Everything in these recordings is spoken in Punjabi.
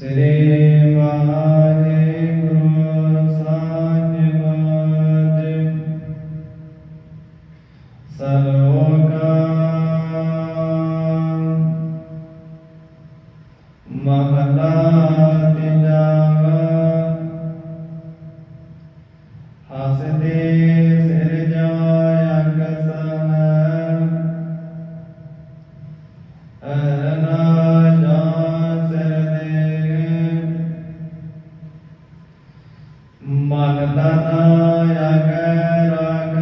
ਸ੍ਰੀ Waheguru Magdana Yagara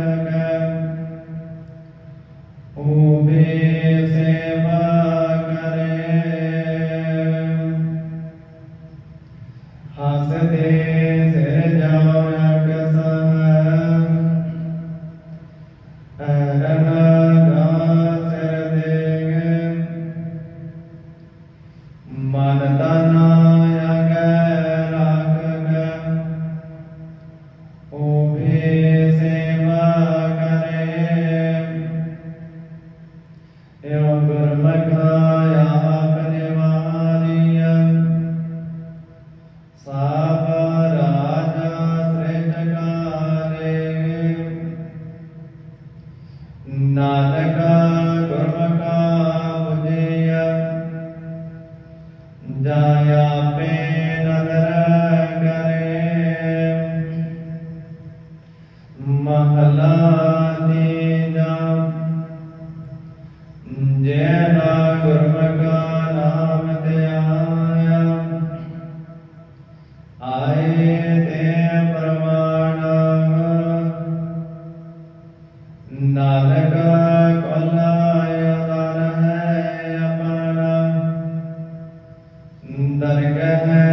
Dargah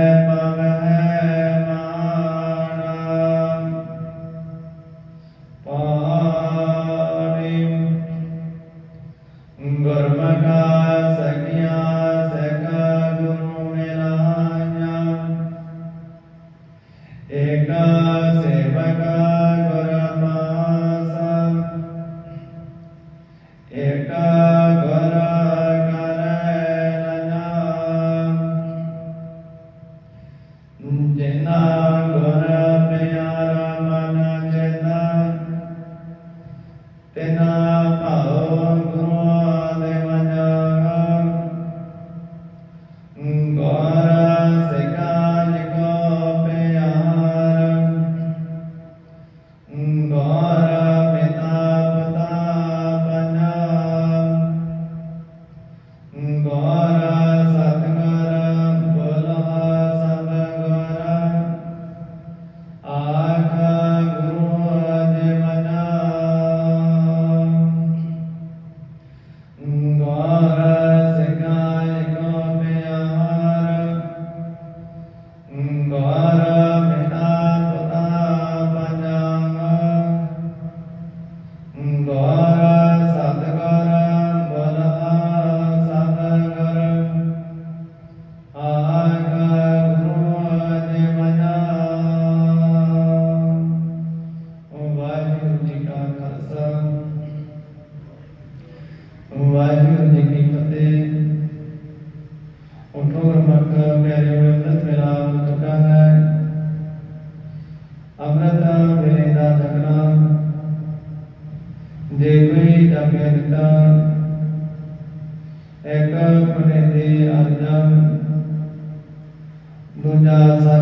Bye. Nun da sei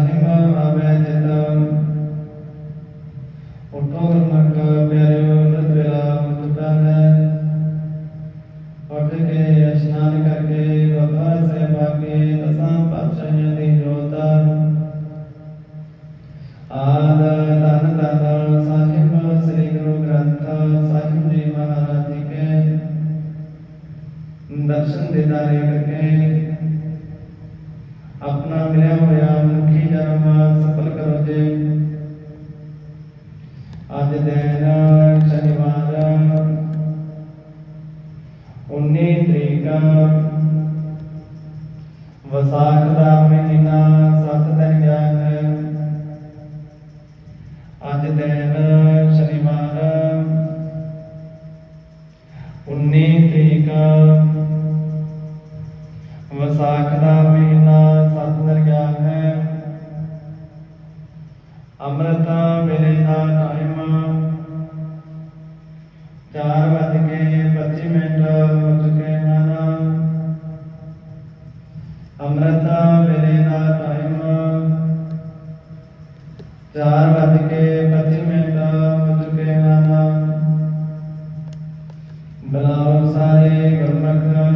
ਚਾਰ ਵੱਜ ਕੇ 25 ਮਿੰਟ ਹੋ ਚੁੱਕੇ ਹਨ ਅੰਮ੍ਰਿਤ ਵੇਲੇ ਦਾ ਟਾਈਮ ਚਾਰ ਵੱਜ ਕੇ 25 ਮਿੰਟ ਹੋ ਚੁੱਕੇ ਹਨ ਬਲਾਵ ਸਾਰੇ ਗੁਰਮੁਖ।